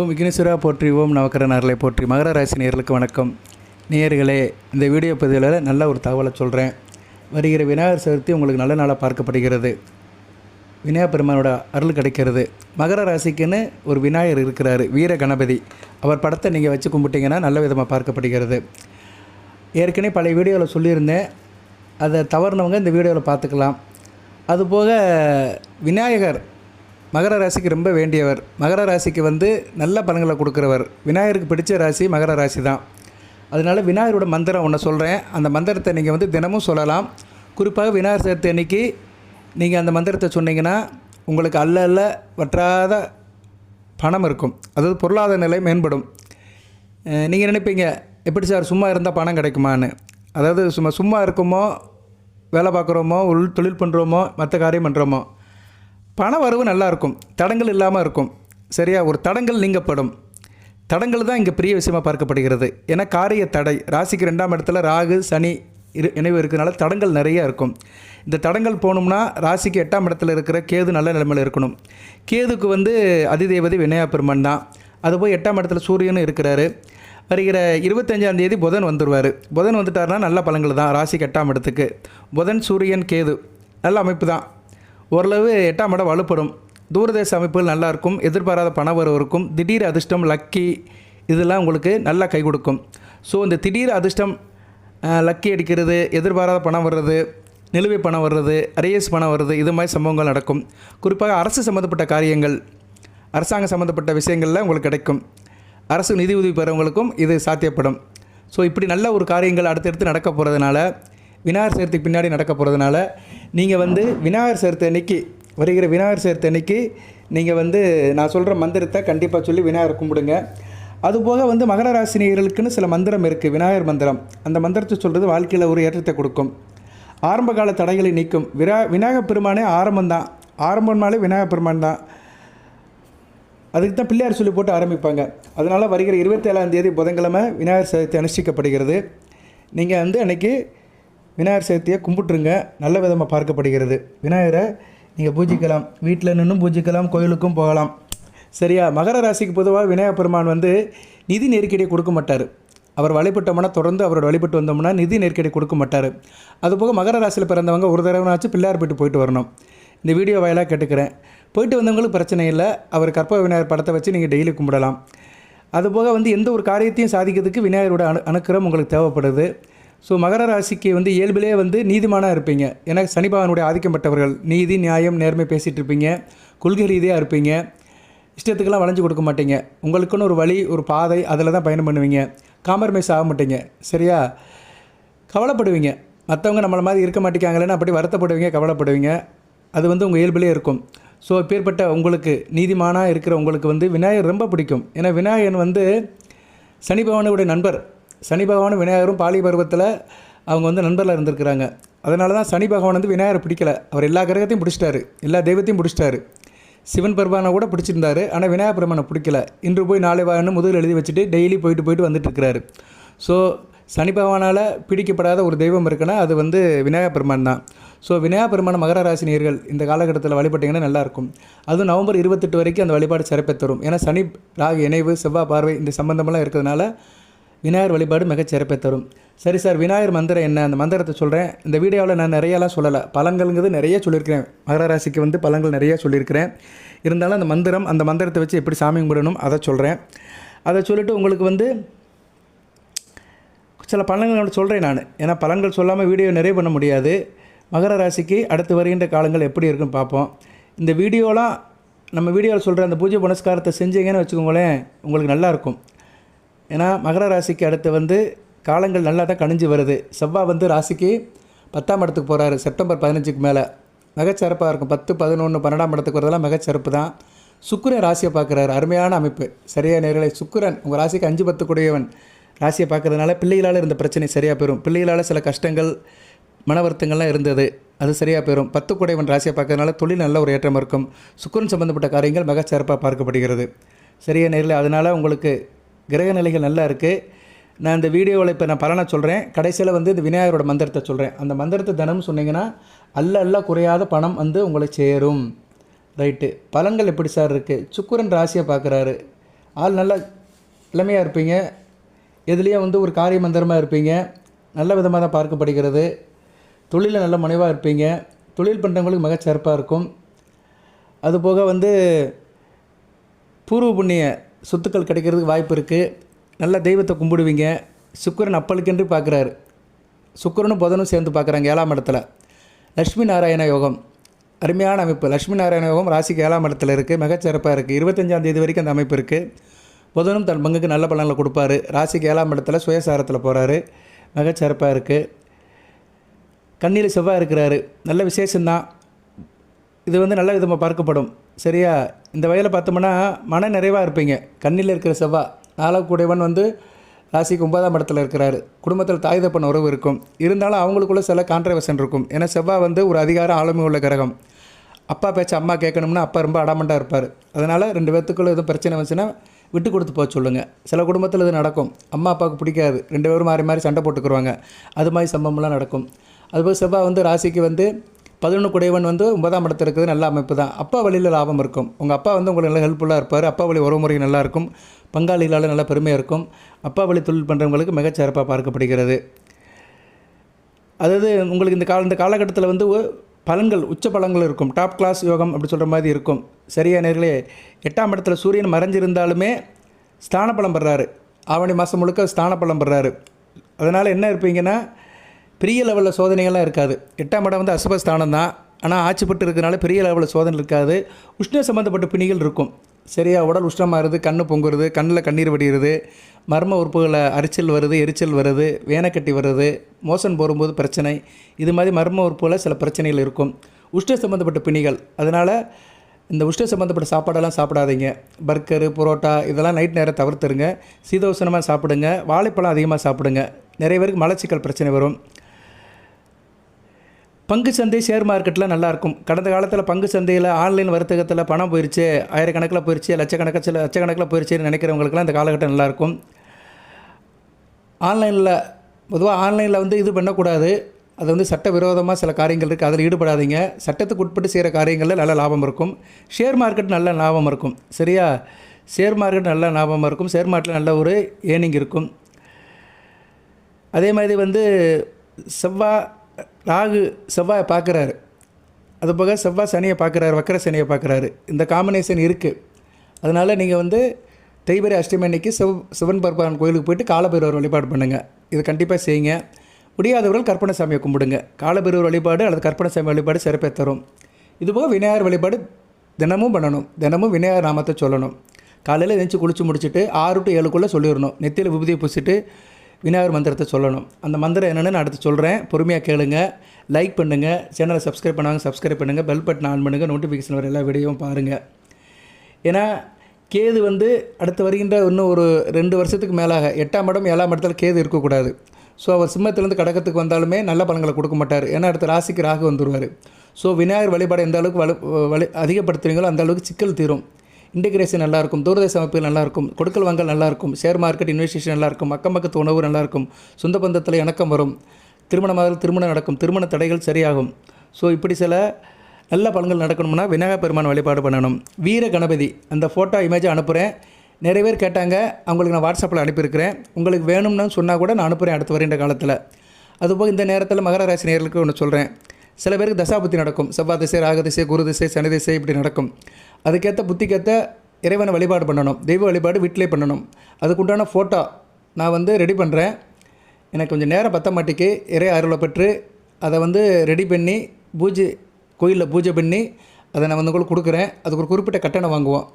ஓம் விக்னேஸ்வரா போற்றி ஓம் நவக்கரனார்களை போற்றி. மகர ராசி நேர்களுக்கு வணக்கம். நேயர்களே இந்த வீடியோ பதிவில் நல்ல ஒரு தகவலை சொல்கிறேன் வருகிற விநாயகர் சதுர்த்தி உங்களுக்கு நல்ல நாளாக பார்க்கப்படுகிறது. விநாயகர் பெருமானோட அருள் கிடைக்கிறது. மகர ராசிக்குன்னு ஒரு விநாயகர் இருக்கிறார் வீர கணபதி. அவர் படத்தை நீங்கள் வச்சு கும்பிட்டிங்கன்னா நல்ல விதமாக பார்க்கப்படுகிறது. ஏற்கனவே பழைய வீடியோவில் சொல்லியிருந்தேன். அதை தவறுனவங்க இந்த வீடியோவில் பார்த்துக்கலாம். அதுபோக விநாயகர் மகர ராசிக்கு ரொம்ப வேண்டியவர். மகர ராசிக்கு வந்து நல்ல பலன்களை கொடுக்குறவர். விநாயகருக்கு பிடிச்ச ராசி மகர ராசி தான். அதனால் விநாயகரோட மந்திரம் ஒன்று சொல்கிறேன் அந்த மந்திரத்தை நீங்கள் வந்து தினமும் சொல்லலாம். குறிப்பாக விநாயகர் சதுர்த்தி அன்னைக்கு நீங்கள் அந்த மந்திரத்தை சொன்னீங்கன்னா உங்களுக்கு அல்ல அல்ல வற்றாத பணம் இருக்கும். அதாவது பொருளாதார நிலை மேம்படும். நீங்கள் நினைப்பீங்க எப்படி சார் சும்மா இருந்தால் பணம் கிடைக்குமான்னு? அதாவது சும்மா சும்மா இருக்குமோ வேலை பார்க்குறோமோ உள் தொழில் பண்ணுறோமோ மற்ற காரியம் பண்ணுறோமோ பண வரவு நல்லா இருக்கும் தடங்கள் இல்லாமல் இருக்கும். சரியா? ஒரு தடங்கள் நீங்கப்படும். தடங்கள் தான் இங்கே பெரிய விஷயமாக பார்க்கப்படுகிறது. ஏன்னா காரிய தடை. ராசிக்கு ரெண்டாம் இடத்துல ராகு சனி இரு இணைவு இருக்கிறனால தடங்கள் நிறைய இருக்கும். இந்த தடங்கள் போகணும்னா ராசிக்கு எட்டாம் இடத்துல இருக்கிற கேது நல்ல நிலைமையில் இருக்கணும். கேதுக்கு வந்து அதிதேவதி வினயா பெருமான் தான் அதுபோல் எட்டாம் இடத்துல சூரியனும் இருக்கிறாரு. வருகிற இருபத்தஞ்சாம் தேதி புதன் வந்துடுவார் புதன் வந்துட்டார்னா நல்ல பலன்கள் தான். ராசிக்கு எட்டாம் இடத்துக்கு. புதன் சூரியன் கேது. நல்ல அமைப்பு தான். ஓரளவு எட்டாம் இடம் வலுப்படும். தூரதேச அமைப்புகள் நல்லாயிருக்கும். எதிர்பாராத பண வரவு இருக்கும் திடீர் அதிர்ஷ்டம் லக்கி இதெல்லாம் உங்களுக்கு நல்லா கை கொடுக்கும். ஸோ இந்த திடீர் அதிர்ஷ்டம் லக்கி அடிக்கிறது எதிர்பாராத பணம் வர்றது நிலுவை பணம் வர்றது அரியஸ் பணம் வர்றது இது மாதிரி சம்பவங்கள் நடக்கும். குறிப்பாக அரசு சம்மந்தப்பட்ட காரியங்கள் அரசாங்கம் சம்மந்தப்பட்ட விஷயங்களில் உங்களுக்கு கிடைக்கும். அரசு நிதி உதவி பெறவங்களுக்கும் இது சாத்தியப்படும். ஸோ இப்படி நல்ல ஒரு காரியங்கள் அடுத்தடுத்து நடக்க போகிறதுனால விநாயகர் சதுர்த்திக்கு பின்னாடி நடக்க போகிறதுனால நீங்கள் வந்து விநாயகர் சதுர்த்தி அன்னைக்கு வருகிற விநாயகர் சதுர்த்தி அன்னைக்கு நீங்கள் வந்து நான் சொல்கிற மந்திரத்தை கண்டிப்பாக சொல்லி விநாயகர் கும்பிடுங்க. அதுபோக வந்து மகர ராசினியர்களுக்குன்னு சில மந்திரம் இருக்குது விநாயகர் மந்திரம். அந்த மந்திரத்தை சொல்கிறது வாழ்க்கையில் ஒரு ஏற்றத்தை கொடுக்கும். ஆரம்ப கால தடைகளை நீக்கும். விரா விநாயகர் பெருமானே ஆரம்பம்தான் ஆரம்பம்னாலே விநாயகப் பெருமான் தான். அதுக்கு தான் பிள்ளையார் சொல்லி போட்டு ஆரம்பிப்பாங்க. அதனால் வருகிற இருபத்தேழாம் தேதி புதன்கிழமை விநாயகர் சதுர்த்தி அனுஷ்டிக்கப்படுகிறது. நீங்கள் வந்து அன்றைக்கி விநாயகர் சதுர்த்தியை கும்பிட்டுருங்க. நல்ல விதமாக பார்க்கப்படுகிறது. விநாயகரை நீங்கள் பூஜிக்கலாம். வீட்டில் நின்றும் பூஜிக்கலாம் கோயிலுக்கும் போகலாம். சரியா? மகர ராசிக்கு பொதுவாக விநாயகர் பெருமான் வந்து நிதி நெருக்கடியை கொடுக்க மாட்டார். அவர் வழிபட்டோம்னா தொடர்ந்து அவரோட வழிபட்டு வந்தோம்னா நிதி நெருக்கடி கொடுக்க மாட்டார். அதுபோக மகர ராசியில் பிறந்தவங்க ஒரு தடவைனாச்சும் பிள்ளையார் போயிட்டு போயிட்டு வரணும். இந்த வீடியோ வாயிலாக கேட்டுக்கிறேன். போயிட்டு வந்தவங்களுக்கு பிரச்சனை இல்லை. அவர் கற்ப விநாயகர் படத்தை வச்சு நீங்கள் டெய்லி கும்பிடலாம். அதுபோக வந்து எந்த ஒரு காரியத்தையும் சாதிக்கிறதுக்கு விநாயகரோட அனு அனுக்கிரம் உங்களுக்கு தேவைப்படுது. ஸோ மகர ராசிக்கு வந்து இயல்பிலே வந்து நீதிமானாக இருப்பீங்க. ஏன்னா சனி ஆதிக்கப்பட்டவர்கள் ஆதிக்கம் நீதி நியாயம் நேர்மை பேசிகிட்டு இருப்பீங்க. கொள்கை ரீதியாக இருப்பீங்க. இஷ்டத்துக்கெல்லாம் வளைஞ்சு கொடுக்க மாட்டீங்க. உங்களுக்குன்னு ஒரு வழி ஒரு பாதை அதில் தான் பயணம் பண்ணுவீங்க. காம்ப்ரமைஸ் ஆக மாட்டீங்க. சரியா? கவலைப்படுவீங்க. மற்றவங்க நம்மளை மாதிரி இருக்க மாட்டேங்காங்களேன்னு அப்படி வருத்தப்படுவீங்க கவலைப்படுவீங்க. அது வந்து உங்கள் இயல்பிலே இருக்கும். ஸோ பேர்பட்ட உங்களுக்கு நீதிமானாக இருக்கிற உங்களுக்கு வந்து விநாயகர் ரொம்ப பிடிக்கும். ஏன்னா விநாயகன் வந்து சனி பகவானுடைய நண்பர். சனி பகவானும் விநாயகரும் பாலி பருவத்தில் அவங்க வந்து நண்பரில் இருந்திருக்கிறாங்க. அதனால தான் சனி பகவான் வந்து விநாயகரை பிடிக்கல. அவர் எல்லா கிரகத்தையும் பிடிச்சிட்டாரு. எல்லா தெய்வத்தையும் பிடிச்சிட்டாரு. சிவன் பெருமானை கூட பிடிச்சிருந்தாரு. ஆனால் விநாயகர் பெருமானை பிடிக்கல. இன்று போய் நாளை வான்னு முதல் எழுதி வச்சுட்டு டெய்லி போயிட்டு போயிட்டு வந்துட்டு ஸோ சனி பகவானால் பிடிக்கப்படாத ஒரு தெய்வம் இருக்குன்னா அது வந்து விநாயகர் பெருமான் தான். ஸோ விநாயகர் பெருமான மகர ராசினியர்கள் இந்த காலகட்டத்தில் வழிபட்டிங்கன்னா நல்லாயிருக்கும். அதுவும் நவம்பர் இருபத்தெட்டு வரைக்கும் அந்த வழிபாடு சிறப்பை தரும். ஏன்னா சனி ராகு இணைவு செவ்வாய் பார்வை இந்த சம்பந்தமெல்லாம் இருக்கிறதுனால விநாயகர் வழிபாடு மிகச் சிறப்பை தரும். சரி சார் விநாயகர் மந்திரம் என்ன? அந்த மந்திரத்தை சொல்கிறேன் இந்த வீடியோவில் நான் நிறையலாம் சொல்லலை. பழங்கள்ங்கிறது நிறைய சொல்லியிருக்கிறேன். மகர ராசிக்கு வந்து பழங்கள் நிறைய சொல்லியிருக்கிறேன். இருந்தாலும் அந்த மந்திரம் அந்த மந்திரத்தை வச்சு எப்படி சாமி கும்பிடணும் அதை சொல்கிறேன் அதை சொல்லிவிட்டு உங்களுக்கு வந்து சில பழங்கள் சொல்கிறேன் நான். ஏன்னா பழங்கள் சொல்லாமல் வீடியோ நிறைவு பண்ண முடியாது. மகர ராசிக்கு அடுத்து வருகின்ற காலங்கள் எப்படி இருக்குன்னு பார்ப்போம். இந்த வீடியோலாம் நம்ம வீடியோவில் சொல்கிற அந்த பூஜை புனஸ்காரத்தை செஞ்சீங்கன்னு வச்சுக்கோங்களேன் உங்களுக்கு நல்லாயிருக்கும் ஏன்னா மகர ராசிக்கு அடுத்து வந்து காலங்கள் நல்லா தான் கணிஞ்சு வருது. செவ்வாய் வந்து ராசிக்கு பத்தாம் இடத்துக்கு போகிறாரு செப்டம்பர் பதினஞ்சுக்கு மேலே. மிகச்சிறப்பாக இருக்கும். பத்து பதினொன்று பன்னெண்டாம் இடத்துக்கு வரதெல்லாம் மிகச்சிறப்பு தான். சுக்கரன் ராசியை பார்க்குறாரு. அருமையான அமைப்பு. சரியாக நேரலை. சுக்கிரன் உங்கள் ராசிக்கு அஞ்சு பத்து கூடியவன். ராசியை பார்க்கறதுனால பிள்ளைகளால் இருந்த பிரச்சனை சரியாக போயிடும் பிள்ளைகளால் சில கஷ்டங்கள் மன வருத்தங்கள்லாம் இருந்தது. அது சரியாக போயிடும் பத்து கூடையவன் ராசியை பார்க்கறதுனால தொழில் நல்ல ஒரு ஏற்றம் இருக்கும். சுக்கரன் சம்மந்தப்பட்ட காரியங்கள் மிகச்சிறப்பாக பார்க்கப்படுகிறது. சரியா நேரில். அதனால் உங்களுக்கு கிரக நிலைகள் நல்லா இருக்குது நான் இந்த வீடியோவில் இப்போ நான் பலனை சொல்கிறேன் கடைசியில் வந்து இந்த விநாயகரோட மந்திரத்தை சொல்கிறேன் அந்த மந்திரத்தை தினமும் சொன்னீங்கன்னா அல்ல அல்ல குறையாத பணம் வந்து உங்களை சேரும். ரைட்டு. பலன்கள் எப்படி சார் இருக்குது சுக்குரன் ராசியை பார்க்குறாரு. ஆள் நல்லா இளமையாக இருப்பீங்க. எதுலேயும் வந்து ஒரு காரிய மந்திரமாக இருப்பீங்க. நல்ல விதமாக தான் பார்க்கப்படுகிறது. தொழிலில் நல்ல முனைவாக இருப்பீங்க. தொழில் பண்ணுறவங்களுக்கு மிகச்சிறப்பாக இருக்கும். அதுபோக வந்து பூர்வ புண்ணிய சொத்துக்கள் கிடைக்கிறதுக்கு வாய்ப்பு இருக்குது நல்ல தெய்வத்தை கும்பிடுவீங்க. சுக்கரன் அப்பளுக்கென்று பார்க்குறாரு. சுக்கரனும் புதனும் சேர்ந்து பார்க்குறாங்க ஏழாம் இடத்துல. லக்ஷ்மி நாராயண யோகம். அருமையான அமைப்பு. லக்ஷ்மி நாராயண யோகம் ராசிக்கு ஏழாம் இடத்துல இருக்குது மிகச்சிறப்பாக இருக்குது இருபத்தஞ்சாம் தேதி வரைக்கும் அந்த அமைப்பு இருக்குது புதனும் தன் பங்குக்கு நல்ல பலன்களை கொடுப்பாரு. ராசிக்கு ஏழாம் இடத்துல சுயசாரத்தில் போகிறாரு மிகச்சிறப்பாக இருக்குது கண்ணில் செவ்வாய் இருக்கிறாரு. நல்ல விசேஷம்தான். இது வந்து நல்ல விதமாக பார்க்கப்படும். சரியா? இந்த வயலில் பார்த்தோம்னா மன நிறைவாக இருப்பீங்க. கண்ணில் இருக்கிற செவ்வாய் நாலாவது கூடையவன் வந்து ராசிக்கு ஒன்பதாம் இடத்துல இருக்கிறாரு. குடும்பத்தில் தாய் தப்பன் உறவு இருக்கும். இருந்தாலும் அவங்களுக்குள்ள சில கான்ட்ரவர்ஷன் இருக்கும். ஏன்னா செவ்வாய் வந்து ஒரு அதிகார ஆளுமை உள்ள கிரகம். அப்பா பேச்சு அம்மா கேட்கணும்னா அப்பா ரொம்ப அடமண்டாக இருப்பார். அதனால் ரெண்டு பேர்த்துக்குள்ளே எதுவும் பிரச்சனை வந்துச்சுன்னா விட்டு கொடுத்து போக சொல்லுங்கள் சில குடும்பத்தில் இது நடக்கும். அம்மா அப்பாவுக்கு பிடிக்காது. ரெண்டு பேரும் மாறி மாறி சண்டை போட்டுக்குருவாங்க. அது மாதிரி சம்பவம்லாம் நடக்கும். அதுபோல் செவ்வாய் வந்து ராசிக்கு வந்து பதினொன்று குடைவன் வந்து ஒன்பதாம் இடத்துல இருக்கிறது நல்ல அமைப்பு தான். அப்பா வழியில் லாபம் இருக்கும். உங்கள் அப்பா வந்து உங்களுக்கு நல்லா ஹெல்ப்ஃபுல்லாக இருப்பார். அப்பா வழி உறவுமுறை நல்லாயிருக்கும் பங்காளிகளால் நல்ல பெருமையாக இருக்கும். அப்பா வழி தொழில் பண்ணுறவங்களுக்கு மிகச்சிறப்பாக பார்க்கப்படுகிறது. அதாவது உங்களுக்கு இந்த கால இந்த காலகட்டத்தில் வந்து பலன்கள் உச்ச பலன்கள் இருக்கும். டாப் கிளாஸ் யோகம் அப்படி சொல்கிற மாதிரி இருக்கும். சரியா நேர்களே? எட்டாம் இடத்துல சூரியன் மறைஞ்சிருந்தாலுமே ஸ்தான பலம் பெறாரு. ஆவணி மாதம் முழுக்க ஸ்தான பலம் பெறாரு. அதனால் என்ன இருப்பீங்கன்னா பெரிய லெவலில் சோதனைகள்லாம் இருக்காது. எட்டாம் இடம் வந்து அசுபஸ்தானம் தான். ஆனால் ஆட்சிப்பட்டு இருக்கிறனால பெரிய லெவலில் சோதனை இருக்காது. உஷ்ண சம்மந்தப்பட்ட பிணிகள் இருக்கும். சரியா உடல் உஷ்ணமாகிறது கண்ணு பொங்குறது கண்ணில் கண்ணீர் வடிகிறது மர்ம உறுப்புகளை அரிச்சல் வருது எரிச்சல் வருது வேனக்கட்டி வருது மோசன் போகும்போது பிரச்சனை. இது மாதிரி மர்ம உறுப்புகளில் சில பிரச்சனைகள் இருக்கும். உஷ்ண சம்மந்தப்பட்ட பிணிகள். அதனால் இந்த உஷ்ண சம்மந்தப்பட்ட சாப்பாடெல்லாம் சாப்பிடாதீங்க. பர்கரு புரோட்டா இதெல்லாம் நைட் நேரம் தவிர்த்துருங்க. சீதோசனமாக சாப்பிடுங்க. வாழைப்பழம் அதிகமாக சாப்பிடுங்க. நிறைய பேருக்கு மலச்சிக்கல் பிரச்சனை வரும். பங்கு சந்தை ஷேர் மார்க்கெட்டில் நல்லாயிருக்கும் கடந்த காலத்தில் பங்கு சந்தையில் ஆன்லைன் வர்த்தகத்தில் பணம் போயிடுச்சு ஆயிரக்கணக்கில் போயிடுச்சு லட்சக்கணக்கில் சில லட்சக்கணக்கில் போயிடுச்சுன்னு நினைக்கிறவங்களுக்குலாம் இந்த காலகட்டம் நல்லாயிருக்கும் ஆன்லைனில் பொதுவாக ஆன்லைனில் வந்து இது பண்ணக்கூடாது. அது வந்து சட்டவிரோதமாக சில காரியங்கள் இருக்குது அதில் ஈடுபடாதீங்க. சட்டத்துக்கு உட்பட்டு செய்கிற காரியங்களில் நல்ல லாபம் இருக்கும். ஷேர் மார்க்கெட் நல்ல லாபம் இருக்கும். சரியா? ஷேர் மார்க்கெட் நல்ல லாபமாக இருக்கும். ஷேர் மார்க்கெட்டில் நல்ல ஒரு ஏர்னிங் இருக்கும். அதே மாதிரி வந்து செவ்வாய் ராகு செவ்வாயை பார்க்குறாரு. அது போக செவ்வாய் சனியை பார்க்குறாரு வக்கர சனியை பார்க்குறாரு. இந்த காம்பினேஷன் இருக்குது அதனால் நீங்கள் வந்து தைபரி அஷ்டமி அன்னைக்கு சிவ சிவன் பர்பான் கோயிலுக்கு போயிட்டு காலபைரவர் வழிபாடு பண்ணுங்கள் இது கண்டிப்பாக செய்யுங்க. முடியாதவர்கள் கற்பனை சாமியை கும்பிடுங்க. காலபைரவர் வழிபாடு அல்லது கற்பனை சாமி வழிபாடு சிறப்பை தரும். இதுபோக விநாயகர் வழிபாடு தினமும் பண்ணணும். தினமும் விநாயகர் நாமத்தை சொல்லணும். காலையில் எழுந்துச்சி குளிச்சு முடிச்சுட்டு ஆறு டு ஏழுக்குள்ளே சொல்லிடணும். நெத்தியில் விபூதியை பூசிட்டு விநாயகர் மந்திரத்தை சொல்லணும். அந்த மந்திரம் என்னென்னு நான் அடுத்து சொல்கிறேன் பொறுமையாக கேளுங்க. லைக் பண்ணுங்கள் சேனலை சப்ஸ்கிரைப் பண்ணாங்க சப்ஸ்கிரைப் பண்ணுங்கள் பெல் பட்டன் ஆன் பண்ணுங்கள் நோட்டிஃபிகேஷன் வர எல்லா வீடியோவும் பாருங்கள் ஏன்னா கேது வந்து அடுத்து வருகின்ற இன்னும் ஒரு ரெண்டு வருஷத்துக்கு மேலாக எட்டாம் இடம் ஏழாம் இடத்துல கேது இருக்கக்கூடாது. ஸோ அவர் சிம்மத்திலேருந்து கடகத்துக்கு வந்தாலுமே நல்ல பலன்களை கொடுக்க மாட்டார். ஏன்னா அடுத்த ராசிக்கு ராகு வந்துடுவார் ஸோ விநாயகர் வழிபாடு எந்த அளவுக்கு வலு வலி அதிகப்படுத்துறீங்களோ அந்த அளவுக்கு சிக்கல் தீரும். இன்டிகிரேஷன் நல்லாயிருக்கும் தூரதேச அமைப்பு நல்லாயிருக்கும் கொடுக்கல் வாங்கல் நல்லாயிருக்கும் ஷேர் மார்க்கெட் இன்வெஸ்டேஷன் நல்லாயிருக்கும் அக்கம் பக்கத்து உணவு நல்லாயிருக்கும் சொந்த பந்தத்தில் இணக்கம் வரும் திருமணமாக திருமணம் நடக்கும் திருமண தடைகள் சரியாகும். ஸோ இப்படி சில நல்ல பலன்கள் நடக்கணும்னா விநாயகர் பெருமான் வழிபாடு பண்ணணும். வீர கணபதி அந்த ஃபோட்டோ இமேஜை அனுப்புகிறேன் நிறைய பேர் கேட்டாங்க அவங்களுக்கு நான் வாட்ஸ்அப்பில் அனுப்பியிருக்கிறேன். உங்களுக்கு வேணும்னு சொன்னால் கூட நான் அனுப்புகிறேன் அடுத்து வருகின்ற காலத்தில். அதுபோக இந்த நேரத்தில் மகர ராசி நேர்களுக்கு ஒன்று சொல்கிறேன் சில பேருக்கு தசாபுத்தி நடக்கும். செவ்வாய் திசை ராக திசை குரு திசை சனி திசை இப்படி நடக்கும். அதுக்கேற்ற புத்திக்கேற்ற இறைவனை வழிபாடு பண்ணணும். தெய்வ வழிபாடு வீட்டிலே பண்ணணும். அதுக்குண்டான ஃபோட்டோ நான் வந்து ரெடி பண்ணுறேன் எனக்கு கொஞ்சம் நேரம் பத்த மாட்டிக்கு. இறை அருளை பெற்று அதை வந்து ரெடி பண்ணி பூஜை கோயிலில் பூஜை பண்ணி அதை நான் வந்து உங்களுக்கு கொடுக்குறேன். அதுக்கு ஒரு குறிப்பிட்ட கட்டணம் வாங்குவோம்.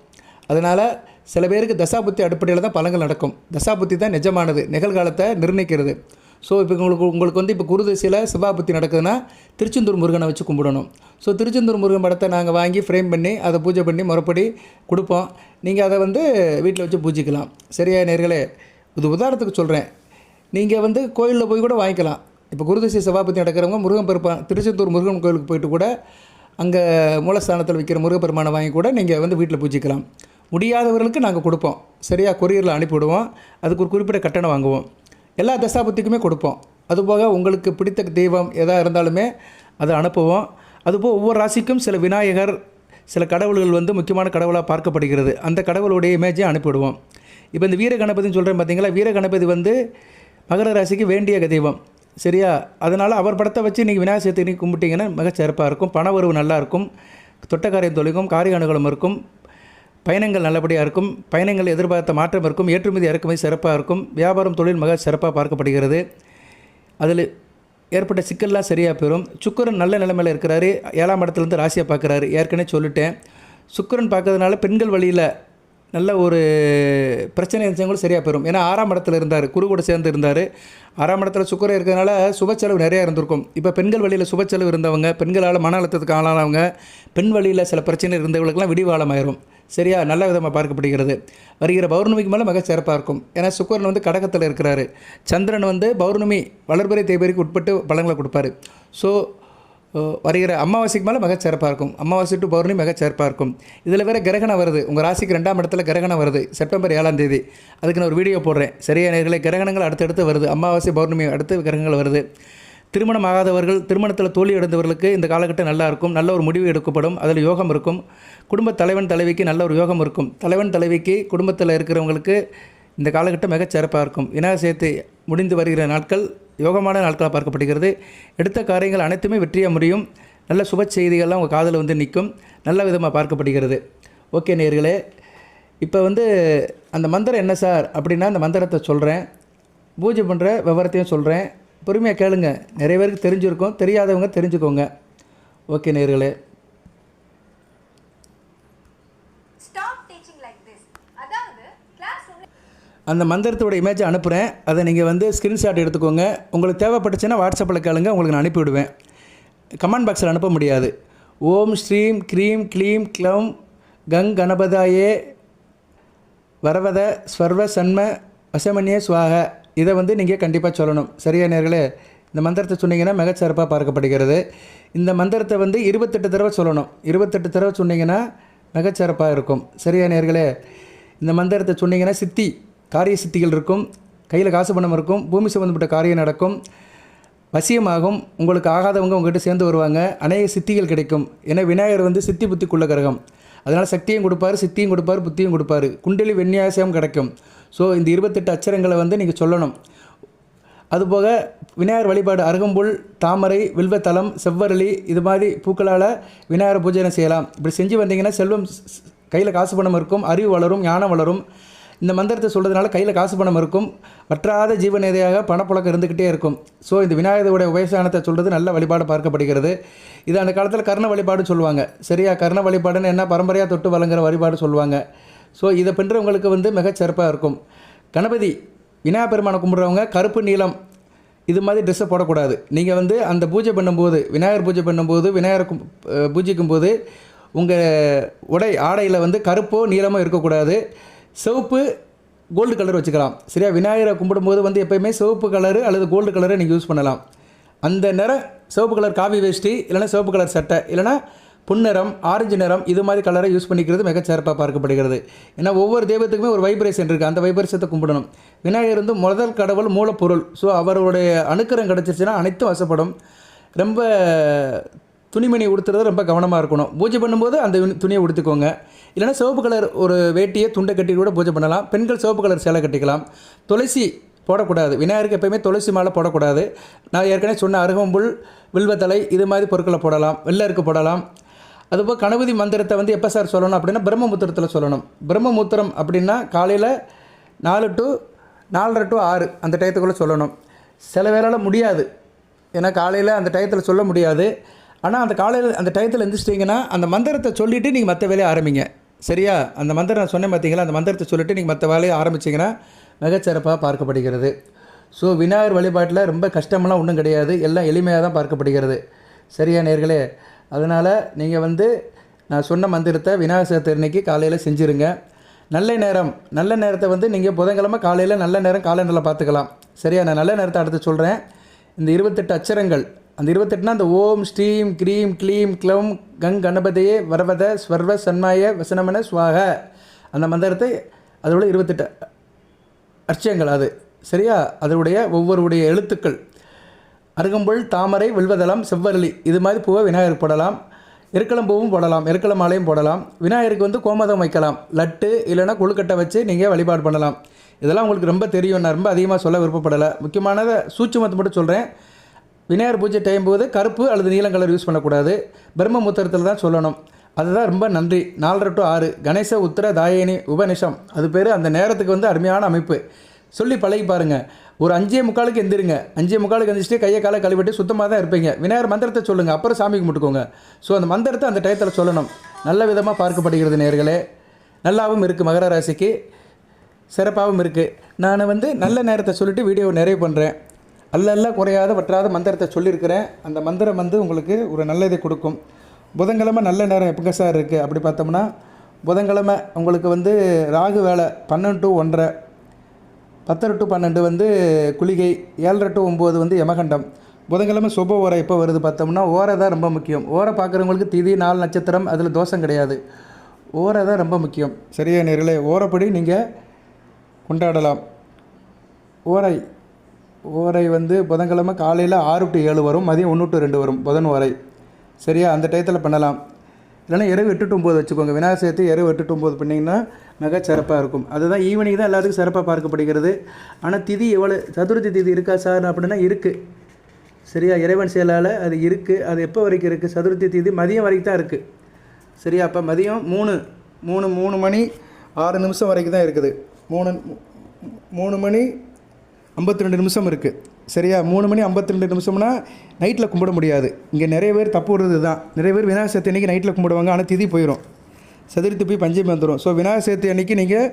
அதனால் சில பேருக்கு தசாபுத்தி அடிப்படையில் தான் பழங்கள் நடக்கும். தசாபுத்தி தான் நிஜமானது. நிகழ்காலத்தை நிர்ணயிக்கிறது. ஸோ இப்போ உங்களுக்கு உங்களுக்கு வந்து இப்போ குருதிசையில் சிவாபுத்தி நடக்குதுன்னா திருச்செந்தூர் முருகனை வச்சு கும்பிடணும். ஸோ திருச்செந்தூர் முருகன் படத்தை நாங்கள் வாங்கி ஃப்ரேம் பண்ணி அதை பூஜை பண்ணி முறைப்படி கொடுப்போம். நீங்கள் அதை வந்து வீட்டில் வச்சு பூஜிக்கலாம். சரியா நேர்களே? இது உதாரணத்துக்கு சொல்கிறேன் நீங்கள் வந்து கோயிலில் போய் கூட வாங்கிக்கலாம். இப்போ குருதிசை சபாபதி நடக்கிறவங்க முருகன் பெருப்பான் திருச்செந்தூர் முருகன் கோயிலுக்கு போயிட்டு கூட அங்கே மூலஸ்தானத்தில் விற்கிற முருகப்பெருமானை வாங்கி கூட நீங்கள் வந்து வீட்டில் பூஜிக்கலாம். முடியாதவர்களுக்கு நாங்கள் கொடுப்போம். சரியாக கொரியரில் அனுப்பிவிடுவோம். அதுக்கு ஒரு குறிப்பிட்ட கட்டணம் வாங்குவோம். எல்லா தசாபத்திக்குமே கொடுப்போம். அதுபோக உங்களுக்கு பிடித்த தெய்வம் எதாக இருந்தாலுமே அதை அனுப்புவோம். அதுபோக ஒவ்வொரு ராசிக்கும் சில விநாயகர் சில கடவுள்கள் வந்து முக்கியமான கடவுளாக பார்க்கப்படுகிறது. அந்த கடவுளுடைய இமேஜை அனுப்பிவிடுவோம். இப்போ இந்த வீர கணபதின்னு சொல்கிறேன் பார்த்தீங்களா வீர கணபதி வந்து மகர ராசிக்கு வேண்டிய தெய்வம். சரியா? அதனால் அவர் படத்தை வச்சு நீங்கள் விநாயகர் சதுர்த்தி கும்பிட்டீங்கன்னா மிகச் சிறப்பாக இருக்கும். பண உறவு நல்லா இருக்கும். தொட்டக்காரியம் தொழிலும் காரிய அனுகூலம் இருக்கும். பயணங்கள் நல்லபடியாக இருக்கும். பயணங்கள் எதிர்பார்த்த மாற்றம் இருக்கும். ஏற்றுமதி இறக்குமதி சிறப்பாக இருக்கும். வியாபாரம் தொழில் மிக சிறப்பாக பார்க்கப்படுகிறது. அதில் ஏற்பட்ட சிக்கல்லாம் சரியாக போயிடும் சுக்கரன் நல்ல நிலைமையில் இருக்கிறாரு. ஏழாம் இடத்துலேருந்து ராசியை பார்க்குறாரு. ஏற்கனவே சொல்லிட்டேன். சுக்கரன் பார்க்கறதுனால பெண்கள் வழியில் நல்ல ஒரு பிரச்சனை இருந்துச்சும் சரியாக போயிடும் ஏன்னா ஆறாம் இடத்துல இருந்தார். குரு கூட சேர்ந்து இருந்தார். ஆறாம் இடத்துல சுக்கரம் இருக்கிறதுனால சுபச்செலவு செலவு நிறையா இருந்திருக்கும். இப்போ பெண்கள் வழியில் சுபச்செலவு செலவு இருந்தவங்க பெண்களால் மன அழுத்தத்துக்கு ஆளானவங்க பெண் வழியில் சில பிரச்சனை இருந்தவங்களுக்கெல்லாம் விடிவாளமாயிரும். சரியா? நல்ல விதமாக பார்க்கப்படுகிறது. வருகிற பௌர்ணமிக்கு மேலே மிக சிறப்பாக இருக்கும். ஏன்னா சுக்கரன் வந்து கடகத்தில் இருக்கிறாரு. சந்திரன் வந்து பௌர்ணமி வளர்பிறை தேய்பிரைக்கு உட்பட்டு பலங்களை கொடுப்பாரு. ஸோ வருகிற அமாவாசைக்கு மேலே மிகச் சிறப்பாக இருக்கும். அமாவாசை டு பௌர்ணமி மிக சிறப்பாக இருக்கும். இதில் வேறு கிரகணம் வருது. உங்கள் ராசிக்கு ரெண்டாம் இடத்துல கிரகணம் வருது. செப்டம்பர் ஏழாம் தேதி. அதுக்கு நான் ஒரு வீடியோ போடுறேன். சரியா நேர்களை? கிரகணங்கள் அடுத்தடுத்து வருது. அமாவாசை பௌர்ணமி அடுத்து கிரகங்கள் வருது. திருமணம் ஆகாதவர்கள் திருமணத்தில் தோல்வி அடைந்தவர்களுக்கு இந்த காலகட்டம் நல்லா இருக்கும் நல்ல ஒரு முடிவு எடுக்கப்படும் அதில் யோகம் இருக்கும். குடும்ப தலைவன் தலைவிக்கு நல்ல ஒரு யோகம் இருக்கும். தலைவன் தலைவிக்கு குடும்பத்தில் இருக்கிறவங்களுக்கு இந்த காலகட்டம் மிகச் சிறப்பாக இருக்கும். விநாயகர் சேர்த்து முடிந்து வருகிற நாட்கள் யோகமான நாட்களாக பார்க்கப்படுகிறது. எடுத்த காரியங்கள் அனைத்துமே வெற்றியாக முடியும். நல்ல சுப செய்திகள்லாம் உங்கள் காதில் வந்து நிற்கும். நல்ல விதமாக பார்க்கப்படுகிறது. ஓகே நேர்களே இப்போ வந்து அந்த மந்திரம் என்ன சார்? அப்படின்னா அந்த மந்திரத்தை சொல்கிறேன் பூஜை பண்ணுற விவரத்தையும் சொல்கிறேன் பொறுமையாக கேளுங்க. நிறைய பேருக்கு தெரிஞ்சிருக்கும். தெரியாதவங்க தெரிஞ்சுக்கோங்க. ஓகே நேர்களே அந்த மந்திரத்தோட இமேஜை அனுப்புகிறேன் அதை நீங்கள் வந்து ஸ்க்ரீன்ஷாட் எடுத்துக்கோங்க. உங்களுக்கு தேவைப்பட்டுச்சுன்னா வாட்ஸ்அப்பில் கேளுங்க. உங்களுக்கு நான் அனுப்பிவிடுவேன் கமெண்ட் பாக்ஸில் அனுப்ப முடியாது. ஓம் ஸ்ரீம் க்ரீம் க்ளீம் க்ளம் கங் கணபதாயே வரவத ஸ்வர்வ சன்ம வசமன்யே சுவாக. இதை வந்து நீங்கள் கண்டிப்பாக சொல்லணும். சரியா நேர்களே? இந்த மந்திரத்தை சொன்னீங்கன்னா மிகச்சிறப்பாக பார்க்கப்படுகிறது. இந்த மந்திரத்தை வந்து இருபத்தெட்டு தடவை சொல்லணும். இருபத்தெட்டு தடவை சொன்னீங்கன்னா மிகச்சிறப்பாக இருக்கும். சரியா நேர்களே? இந்த மந்திரத்தை சொன்னீங்கன்னா சித்தி காரிய சித்திகள் இருக்கும். கையில் காசு பணம் இருக்கும். பூமி சம்மந்தப்பட்ட காரியம் நடக்கும். வசியமாகும். உங்களுக்கு ஆகாதவங்க உங்ககிட்ட சேர்ந்து வருவாங்க. அநேக சித்திகள் கிடைக்கும். ஏன்னா விநாயகர் வந்து சித்தி புத்தி குள்ள கிரகம் அதனால் சக்தியும் கொடுப்பாரு சித்தியும் கொடுப்பாரு புத்தியும் கொடுப்பாரு. குண்டலி விநியாசம் கிடைக்கும். ஸோ இந்த இருபத்தெட்டு அச்சரங்களை வந்து நீங்கள் சொல்லணும். அதுபோக விநாயகர் வழிபாடு அருகம்புல் தாமரை வில்வத்தலம் செவ்வரளி இது மாதிரி பூக்களால் விநாயகர் பூஜனை செய்யலாம். இப்படி செஞ்சு வந்தீங்கன்னா செல்வம் கையில் காசு பணம் இருக்கும் அறிவு வளரும் ஞானம் வளரும். இந்த மந்திரத்தை சொல்கிறதுனால கையில் காசு பணம் இருக்கும். வற்றாத ஜீவநேதையாக பணப்புழக்கம் இருந்துக்கிட்டே இருக்கும். ஸோ இந்த விநாயகருடைய உபயசானத்தை சொல்கிறது நல்ல வழிபாடு பார்க்கப்படுகிறது. இது அந்த காலத்தில் கர்ண வழிபாடு சொல்லுவாங்க. சரியா? கர்ண வழிபாடுன்னு என்ன? பரம்பரையாக தொட்டு வழங்குற வழிபாடு சொல்லுவாங்க. ஸோ இதை பண்ணுறவங்களுக்கு வந்து மிகச்சிறப்பாக இருக்கும். கணபதி விநாயகர் பெருமானை கும்பிட்றவங்க கருப்பு நீளம் இது மாதிரி ட்ரெஸ்ஸை போடக்கூடாது. நீங்கள் வந்து அந்த பூஜை பண்ணும்போது விநாயகர் பூஜை பண்ணும்போது விநாயகர் கும் பூஜிக்கும் போது உங்கள் உடை ஆடையில் வந்து கருப்போ நீளமோ இருக்கக்கூடாது. சிவப்பு கோல்டு கலர் வச்சுக்கலாம். சரியா? விநாயகரை கும்பிடும்போது வந்து எப்போயுமே சிவப்பு கலரு அல்லது கோல்டு கலரை நீங்கள் யூஸ் பண்ணலாம். அந்த நிறம் சிவப்பு கலர் காவி வேஷ்டி இல்லைன்னா சிவப்பு கலர் சட்டை இல்லைன்னா புன்னிறம் ஆரஞ்சு நிறம் இது மாதிரி கலரை யூஸ் பண்ணிக்கிறது மிக சிறப்பாக பார்க்கப்படுகிறது. ஏன்னா ஒவ்வொரு தெய்வத்துக்குமே ஒரு வைப்ரேஷன் இருக்குது அந்த வைப்ரேஷத்தை கும்பிடணும். விநாயகர் வந்து முதல் கடவுள் மூலப்பொருள். ஸோ அவருடைய அணுக்கரம் கிடச்சிருச்சுன்னா அனைத்தும் வசப்படும். ரொம்ப துணிமணி உடுத்துறது ரொம்ப கவனமாக இருக்கணும். பூஜை பண்ணும்போது அந்த துணியை உடுத்துக்கோங்க. இல்லைன்னா சிவப்பு கலர் ஒரு வேட்டியை துண்டை கட்டி கூட பூஜை பண்ணலாம். பெண்கள் சிவப்பு கலர் சேலை கட்டிக்கலாம். துளசி போடக்கூடாது. விநாயகருக்கு எப்போயுமே துளசி மாலை போடக்கூடாது. நான் ஏற்கனவே சொன்ன அருகம்புல் வில்வத்தலை இது மாதிரி பொருட்களை போடலாம். வெள்ளருக்கு போடலாம். அதுபோல் கணபதி மந்திரத்தை வந்து எப்போ சார் சொல்லணும் அப்படின்னா பிரம்மமுத்திரத்தில் சொல்லணும். பிரம்மமுத்திரம் அப்படின்னா காலையில் நாலு டு நாலரை டு ஆறு அந்த டயத்துக்குள்ளே சொல்லணும். சில வேளால் முடியாது. ஏன்னா காலையில் அந்த டயத்தில் சொல்ல முடியாது. ஆனால் அந்த காலையில் அந்த டயத்தில் எழுந்திரிச்சிட்டிங்கன்னா அந்த மந்திரத்தை சொல்லிவிட்டு நீங்கள் மற்ற வேலையை ஆரம்பிங்க. சரியா? அந்த மந்திரம் நான் சொன்னேன் பார்த்தீங்களா அந்த மந்திரத்தை சொல்லிவிட்டு நீங்கள் மற்ற வேலையை ஆரம்பிச்சிங்கன்னா மிகச்சிறப்பாக பார்க்கப்படுகிறது. ஸோ விநாயகர் வழிபாட்டில் ரொம்ப கஷ்டமெல்லாம் ஒன்றும் கிடையாது. எல்லாம் எளிமையாக தான் பார்க்கப்படுகிறது. சரியா நேர்களே? அதனால் நீங்கள் வந்து நான் சொன்ன மந்திரத்தை விநாயகர் சதுர்த்தி அன்னைக்கு காலையில் செஞ்சுருங்க. நல்ல நேரம் நல்ல நேரத்தை வந்து நீங்கள் புதன்கிழமை காலையில் நல்ல நேரம் காலண்டரில் பார்த்துக்கலாம். சரியா? நான் நல்ல நேரத்தை அடுத்து சொல்கிறேன் இந்த இருபத்தெட்டு அச்சரங்கள் அந்த இருபத்தெட்டுனா அந்த ஓம் ஸ்ரீம் க்ரீம் க்ளீம் க்ளம் கங் கணபதியே வரவத ஸ்வர்வ சன்மாய வசனமன சுவாக. அந்த மந்திரத்தை அதோட இருபத்தெட்டு அர்ச்சங்கள் அது. சரியா? அதனுடைய ஒவ்வொருடைய எழுத்துக்கள். அருகம்புல் தாமரை வில்வதளம் செவ்வரளி. இது மாதிரி பூவை விநாயகர் போடலாம். எருக்களம் பூவும் போடலாம். எருக்களம் மாலையும் போடலாம். விநாயகருக்கு வந்து கோமதம் வைக்கலாம். லட்டு இல்லைன்னா கொழுக்கட்டை வச்சு நீங்கள் வழிபாடு பண்ணலாம். இதெல்லாம் உங்களுக்கு ரொம்ப தெரியும். நான் ரொம்ப அதிகமாக சொல்ல விருப்பப்படலை. முக்கியமானதை சூட்சுமத்தை மட்டும் சொல்கிறேன் விநாயகர் பூஜை டைம் போது கருப்பு அல்லது நீலம் கலர் யூஸ் பண்ணக்கூடாது. பிரம்மமுத்திரத்தில் தான் சொல்லணும். அதுதான் ரொம்ப நன்றி. நாலரை டு ஆறு. கணேச உத்தர தாயினி உபநிஷம். அது பேர் அந்த நேரத்துக்கு வந்து அருமையான அமைப்பு. சொல்லி பழகி பாருங்கள் ஒரு அஞ்சே முக்காலுக்கு எந்திருங்க. அஞ்சே முக்காலுக்கு எந்திரிச்சிட்டு கையை காலை கழுவிட்டு சுத்தமாக தான் இருப்பீங்க. விநாயகர் மந்திரத்தை சொல்லுங்கள் அப்புறம் சாமி கும்பிட்டுக்கோங்க ஸோ அந்த மந்திரத்தை அந்த டயத்தில் சொல்லணும். நல்ல விதமாக பார்க்கப்படுகிறது நேர்களே. நல்லாவும் இருக்குது மகர ராசிக்கு. சிறப்பாகவும் இருக்குது நான் வந்து நல்ல நேரத்தை சொல்லிட்டு வீடியோ நிறைவு பண்ணுறேன் அல்ல அல்ல குறையாத வற்றாத மந்திரத்தை சொல்லியிருக்கிறேன். அந்த மந்திரம் வந்து உங்களுக்கு ஒரு நல்ல இதை கொடுக்கும். புதன்கிழமை நல்ல நேரம் எப்போங்க சார் இருக்குது அப்படி பார்த்தோம்னா புதன்கிழமை உங்களுக்கு வந்து ராகு வேலை பன்னெண்டு ஒன்றரை. பத்தரை டு பன்னெண்டு வந்து குளிகை ஏழரை டு ஒம்பது வந்து யமகண்டம். புதன்கிழமை சுப ஓரை எப்போ வருது பார்த்தோம்னா ஓரை தான் ரொம்ப முக்கியம். ஓரை பார்க்குறவங்களுக்கு திதி நாலு நட்சத்திரம் அதில் தோஷம் கிடையாது. ஓரை தான் ரொம்ப முக்கியம். சரியா நேர்களே ஓரப்படி நீங்கள் கொண்டாடலாம். ஓரை ஓரை வந்து புதன்கிழமை காலையில் ஆறு டு ஏழு வரும் மதியம் ஒன்று டு ரெண்டு வரும் புதன் ஓரை. சரியா? அந்த டயத்தில் பண்ணலாம். இல்லைன்னா இரவு எட்டு டு ஒம்பது வச்சுக்கோங்க. விநாயகர் சேர்த்து இரவு எட்டு டு ஒம்பது பண்ணிங்கன்னா மிக சிறப்பாக இருக்கும். அதுதான் ஈவினிங் தான் எல்லாத்துக்கும் சிறப்பாக பார்க்கப்படுகிறது. ஆனால் திதி எவ்வளோ சதுர்த்தி திதி இருக்கா சார்? அப்படின்னா இருக்குது சரியா? இறைவன் செயலால் அது இருக்குது அது எப்போ வரைக்கும் இருக்குது சதுர்த்தி திதி மதியம் வரைக்கும் தான் இருக்குது சரியா? அப்போ மதியம் மூணு மூணு மூணு மணி ஆறு நிமிஷம் வரைக்கும் தான் இருக்குது. மூணு மூணு மணி ஐம்பத்தி ரெண்டு நிமிஷம் இருக்குது சரியா? மூணு மணி ஐம்பத்தி ரெண்டு நிமிஷம்னா நைட்டில் கும்பிட முடியாது. இங்கே நிறைய பேர் தப்பு விடுறது தான் நிறைய பேர் விநாயகர் சதுர்த்தி அன்றைக்கி நைட்டில் கும்பிடுவாங்க. ஆனால் திதி போயிடும் சதுர்த்தி போய் பஞ்சமி வந்துடும் ஸோ விநாயகர் சதுர்த்தி அன்றைக்கி நீங்கள்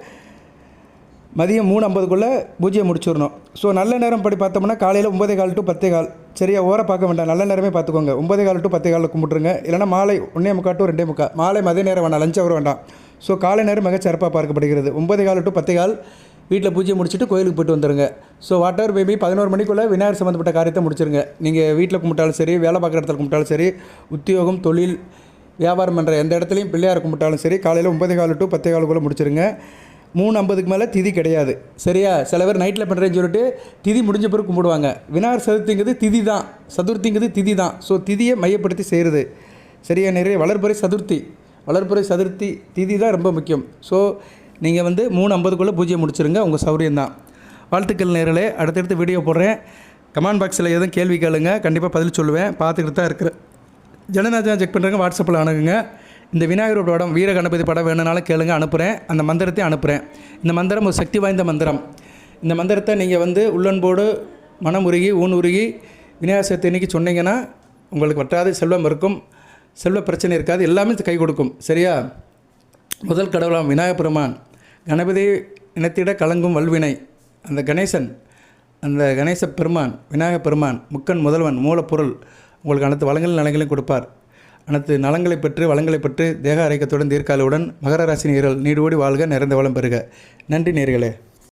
மதியம் மூணு ஐம்பதுக்குள்ளே பூஜையை முடிச்சிடணும். ஸோ நல்ல நேரம் படி பார்த்தோம்னா காலையில் ஒம்பதே கால் டு பத்தே கால். சரியா ஓரை பார்க்க வேண்டாம். நல்ல நேரமே பார்த்துக்கோங்க. ஒம்பதே கால் டு பத்தே காலில் கும்பிட்ருங்க இல்லைனா மாலை ஒன்றே முக்கால் டு ரெண்டே முக்கால். மாலை மதிய நேரம் வேண்டாம் லஞ்ச் அவர் வேண்டாம். ஸோ காலை நேரம் மிக சிறப்பாக பார்க்கப்படுகிறது. ஒம்பதே கால் டு பத்தே கால். வீட்டில் பூஜை முடிச்சுட்டு கோயிலுக்கு போயிட்டு வந்துடுங்க ஸோ வாட்டர் பேபி பதினோரு மணிக்குள்ளே விநாயகர் சம்மந்தப்பட்ட காரியத்தை முடிச்சிருங்க. நீங்கள் வீட்டில் கும்பிட்டாலும் சரி வேலை பார்க்குற இடத்துல கும்பிட்டாலும் சரி உத்தியோகம் தொழில் வியாபாரம் பண்ணுற எந்த இடத்துலையும் பிள்ளையார் கும்பிட்டாலும் சரி காலையில் ஒன்பதே கால் டு பத்தே காலுக்குள்ளே முடிச்சிருங்க. மூணு ஐம்பதுக்கு மேலே திதி கிடையாது. சரியா? சில பேர் நைட்டில் பண்ணுறேன்னு சொல்லிட்டு திதி முடிஞ்ச பிறகு கும்பிடுவாங்க. விநாயகர் சதுர்த்திங்கிறது திதி தான் சதுர்த்திங்கிறது திதி தான் ஸோ திதியை மையப்படுத்தி செய்கிறது சரியா நிறைய? வளர்ப்புறை சதுர்த்தி. வளர்ப்புறை சதுர்த்தி திதி தான் ரொம்ப முக்கியம். ஸோ நீங்கள் வந்து மூணு ஐம்பதுக்குள்ளே பூஜையை முடிச்சிருங்க. உங்கள் சௌரியம் தான் வாழ்த்துக்கள் நேரலே அடுத்தடுத்து வீடியோ போடுறேன். கமெண்ட் பாக்ஸில் எதுவும் கேள்வி கேளுங்க. கண்டிப்பாக பதில் சொல்லுவேன். பார்த்துக்கிட்டு தான் இருக்கிறேன். ஜனநாதன் செக் பண்ணுறவங்க வாட்ஸ்அப்பில் அணுகுங்க. இந்த விநாயகரோட படம் வீர கணபதி படம் வேணுனாலும் கேளுங்க அனுப்புகிறேன் அந்த மந்திரத்தை அனுப்புகிறேன் இந்த மந்திரம் ஒரு சக்தி வாய்ந்த மந்திரம். இந்த மந்திரத்தை நீங்கள் வந்து உள்ளன்போடு மனம் உருகி ஊன் உருகி விநாயகர் சதுர்த்தி அன்னைக்கு சொன்னீங்கன்னா உங்களுக்கு வற்றாத செல்வம் இருக்கும். செல்வ பிரச்சனை இருக்காது எல்லாமே கை கொடுக்கும். சரியா? முதல் கடவுளாம் விநாயகப் பெருமான். கணபதி இனத்திட கலங்கும் வல்வினை. அந்த கணேசன் அந்த கணேச பெருமான் விநாயகப் பெருமான் முக்கன் முதல்வன் மூலப்பொருள். உங்களுக்கு அனைத்து வளங்களும் நலங்களையும் கொடுப்பார். அனைத்து நலங்களை பெற்று வளங்களை பெற்று தேக ஆரோக்கியத்துடன் தீர்க்காலுடன் மகர ராசி நீர்கள் நீடோடி வாழ்க நிறைந்த வளம் பெறுக. நன்றி நேர்களே